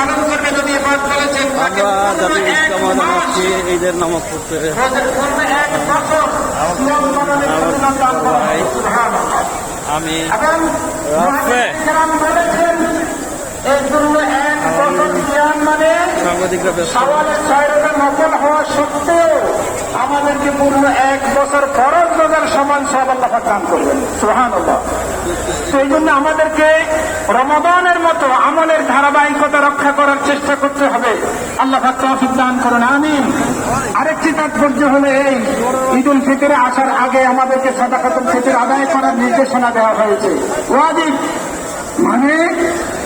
আমরা এক ঈদগাহ মাস ঈদের নামাজ পড়তে। আমি মানে সাংবাদিকরা ব্যস্ত। সওয়ালের নকল হওয়া সত্ত্বেও আমাদেরকে পূর্ণ এক বছর ফরজ রোজার সমান সব আল্লাহ দান করবেন। সোহান সেই জন্য আমাদেরকে রমাদানের মতো আমলের ধারাবাহিকতা রক্ষা করার চেষ্টা করতে হবে। আল্লাহ দান করুন, আমিন। আরেকটি তাৎপর্য হলো এই ঈদ উল ফিতরে আসার আগে আমাদেরকে সদাকাতুল ফিতর আদায় করার নির্দেশনা দেওয়া হয়েছে। ওয়াজিব। মানে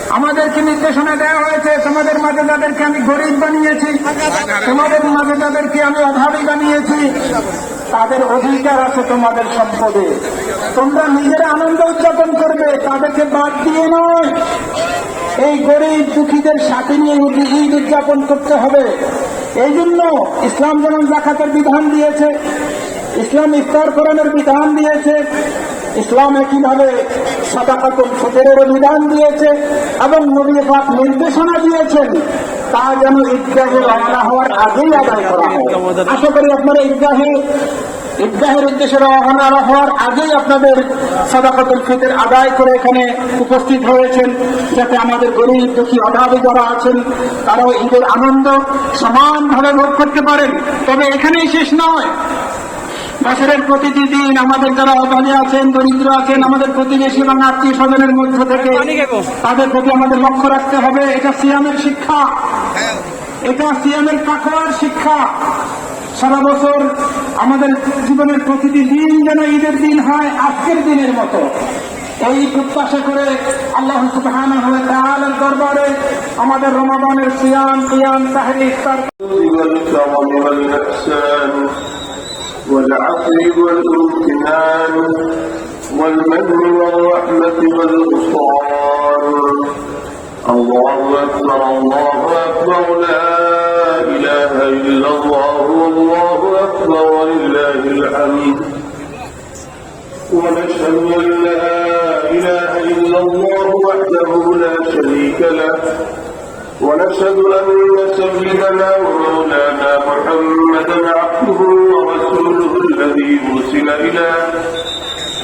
আমাদেরকে নির্দেশনা দেওয়া হয়েছে, তোমাদের মাঝে তাদেরকে আমি গরিব বানিয়েছি, তোমাদের মাঝে যাদেরকে আমি অভাবী বানিয়েছি তাদের অধিকার আছে তোমাদের সম্পদে। তোমরা নিজেরা আনন্দ উদযাপন করবে, তাদেরকে বাদ দিয়ে নয়। এই গরিব দুঃখীদের সাথে নিয়ে ঈদ- উদযাপন করতে হবে। এই জন্য ইসলাম যেমন জাকাতের বিধান দিয়েছে, ইসলাম ইফতার করানোর বিধান দিয়েছে, ইসলাম একইভাবে সদাকাতুল ফিতরের বিধান দিয়েছে এবং নবী পাক নির্দেশনা দিয়েছেন তা যেন ঈদগাহে রওনা হওয়ার আগেই আদায় করা হয়। আশা করি আপনারা ঈদগাহে ঈদগাহের উদ্দেশ্যে রওনা হওয়ার আগেই আপনাদের সদাকাতুল ফিতর আদায় করে এখানে উপস্থিত হয়েছেন, যাতে আমাদের গরিব দুঃখী অভাবী যারা আছেন, তারাও ঈদের আনন্দ সমানভাবে ভোগ করতে পারেন। তবে এখানেই শেষ নয়। বছরের প্রতিটি দিন আমাদের যারা অবাধে আছেন দরিদ্র আছেন আমাদের প্রতিবেশী এবং আত্মীয় স্বজনের মধ্য থেকে তাদের প্রতি আমাদের লক্ষ্য রাখতে হবে এটা সিয়ামের শিক্ষা। এটা সিয়ামের কাকোয়ার শিক্ষা। সারা বছর আমাদের জীবনের প্রতিটি দিন যেন ঈদের দিন হয় আজকের দিনের মতো। এই প্রত্যাশা করে আল্লাহ সুবাহের দরবারে আমাদের রমাবানের সিয়াম সিয়াম তাহলে ইফতার والعفو والامتنان والمن والرحمة والغفران الله أكبر الله أكبر لا إله إلا الله والله أكبر ولله الحمد. ونشهد أن لا إله إلا الله وحده لا شريك له. ونشهد أن سيدنا ومولانا محمدا عبده أرسل إلى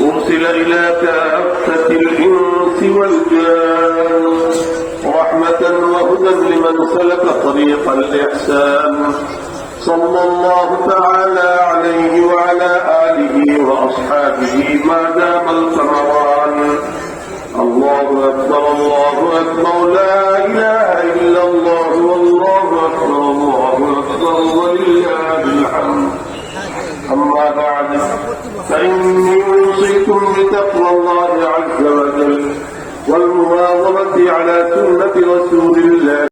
أرسل إلى كافة الإنس والجان. رحمة وهدى لمن سلك طريق الإحسان. صلى الله تعالى عليه وعلى آله وأصحابه ما دام القمران. الله أكبر الله أكبر لا إله إلا الله والله أكبر الله أكبر ولله فإني أوصيكم بتقوى الله عز وجل والمواظبة على سنة رسول الله